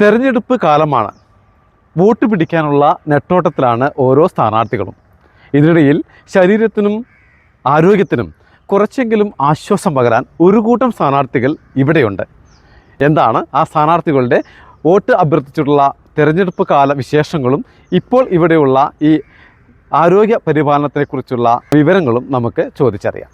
തെരഞ്ഞെടുപ്പ് കാലമാണ്. വോട്ട് പിടിക്കാനുള്ള നെട്ടോട്ടത്തിലാണ് ഓരോ സ്ഥാനാർത്ഥികളും. ഇതിനിടയിൽ ശരീരത്തിനും ആരോഗ്യത്തിനും കുറച്ചെങ്കിലും ആശ്വാസം പകരാൻ ഒരു കൂട്ടം സ്ഥാനാർത്ഥികൾ ഇവിടെയുണ്ട്. എന്താണ് ആ സ്ഥാനാർത്ഥികളുടെ വോട്ട് അഭ്യർത്ഥിച്ചിട്ടുള്ള തിരഞ്ഞെടുപ്പ് കാല വിശേഷങ്ങളും ഇപ്പോൾ ഇവിടെയുള്ള ഈ ആരോഗ്യ പരിപാലനത്തെക്കുറിച്ചുള്ള വിവരങ്ങളും നമുക്ക് ചോദിച്ചറിയാം.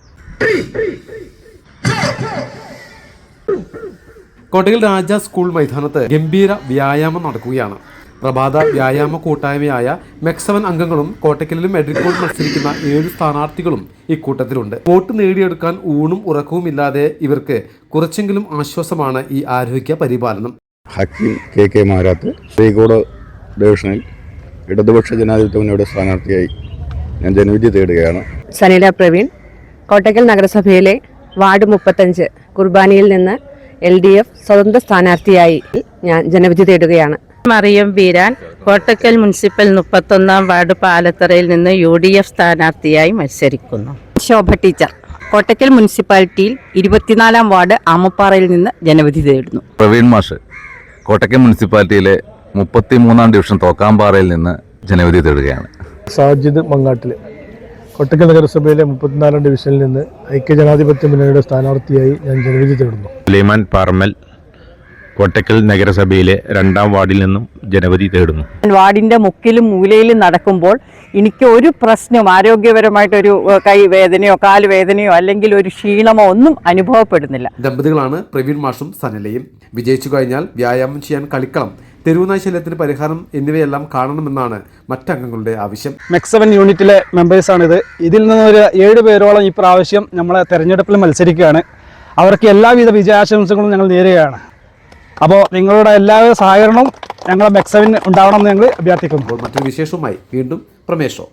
കോട്ടയിൽ രാജ സ്കൂൾ മൈതാനത്ത് ഗംഭീര വ്യായാമം നടക്കുകയാണ്. പ്രഭാത വ്യായാമ കൂട്ടായ്മയായ മെക്സവൻ അംഗങ്ങളും കോട്ടക്കലിലും എഡ്രിക്കോൾ മത്സരിക്കുന്ന ഏഴ് സ്ഥാനാർത്ഥികളും ഇക്കൂട്ടത്തിലുണ്ട്. വോട്ട് നേടിയെടുക്കാൻ ഊണും ഉറക്കവും ഇല്ലാതെ ഇവർക്ക് കുറച്ചെങ്കിലും ആശ്വാസമാണ് ഈ ആരോഗ്യ പരിപാലനം. ഹക്കീം കെ കെ മാരാത്ത് ശ്രീകോട് ഡിവിഷനിൽ ഇടതുപക്ഷ ജനാധിപത്യ മുന്നോട് സ്ഥാനാർത്ഥിയായി ഞാൻ ജനവിധി തേടുകയാണ്. സനില പ്രവീൺ കോട്ടക്കൽ നഗരസഭയിലെ വാർഡ് മുപ്പത്തഞ്ച് കുർബാനിയിൽ നിന്ന് എൽ ഡി എഫ് സ്വതന്ത്ര സ്ഥാനാർത്ഥിയായി ഞാൻ ജനവിധി തേടുകയാണ്. മറിയം വീരാൻ കോട്ടക്കൽ മുനിസിപ്പൽ മുപ്പത്തൊന്നാം വാർഡ് പാലത്തറയിൽ നിന്ന് യു ഡി എഫ് സ്ഥാനാർത്ഥിയായി മത്സരിക്കുന്നു. ശോഭ ടീച്ചർ കോട്ടക്കൽ മുനിസിപ്പാലിറ്റിയിൽ ഇരുപത്തിനാലാം വാർഡ് ആമപ്പാറയിൽ നിന്ന് ജനവിധി തേടുന്നു. പ്രവീൺ മാഷ് കോട്ടക്കൽ മുനിസിപ്പാലിറ്റിയിലെ മുപ്പത്തി മൂന്നാം ഡിവിഷൻ തോക്കാമ്പാറയിൽ നിന്ന് ജനവിധി തേടുകയാണ്. സാജിദ് മങ്ങാട്ടിൽ കൊട്ടക്കൽ നഗരസഭയിലെ മുപ്പത്തിനാലാം ഡിവിഷനിൽ നിന്ന് ഐക്യജനാധിപത്യ മുന്നണിയുടെ സ്ഥാനാർത്ഥിയായി ഞാൻ ജനവിധി തേടുന്നു. സുലൈമാൻ പാർമൽ കോട്ടക്കൽ നഗരസഭയിലെ രണ്ടാം വാർഡിൽ നിന്നും ജനവധി തേടുന്നു. ഞാൻ വാർഡിന്റെ മുക്കിലും മൂലയിലും നടക്കുമ്പോൾ എനിക്ക് ഒരു പ്രശ്നം ആരോഗ്യപരമായിട്ടൊരു കൈവേദനയോ കൈ വേദനയോ കാൽ വേദനയോ അല്ലെങ്കിൽ ഒരു ക്ഷീണമോ ഒന്നും അനുഭവപ്പെടുന്നില്ല. ദമ്പതികളാണ് പ്രവീൺ മാഷും സനലയും. വിജയിച്ചു കഴിഞ്ഞാൽ വ്യായാമം ചെയ്യാൻ കളിക്കളം. തെരുവുനായ ശല്യത്തിന് പരിഹാരം എന്നിവയെല്ലാം കാണണമെന്നാണ് മറ്റംഗങ്ങളുടെ ആവശ്യം. മെക്സവൻ യൂണിറ്റിലെ മെമ്പേഴ്സാണിത്. ഇതിൽ നിന്ന് ഒരു ഏഴ് പേരോളം ഈ പ്രാവശ്യം നമ്മളെ തെരഞ്ഞെടുപ്പിൽ മത്സരിക്കുകയാണ്. അവർക്ക് എല്ലാവിധ വിജയാശംസകളും ഞങ്ങൾ നേരുകയാണ്. അപ്പോൾ നിങ്ങളുടെ എല്ലാവിധ സഹകരണവും ഞങ്ങളെ മെക്സവിന് ഉണ്ടാവണമെന്ന് ഞങ്ങൾ അഭ്യർത്ഥിക്കുന്നു. മറ്റൊരു വിശേഷവുമായി വീണ്ടും പ്രമേശോ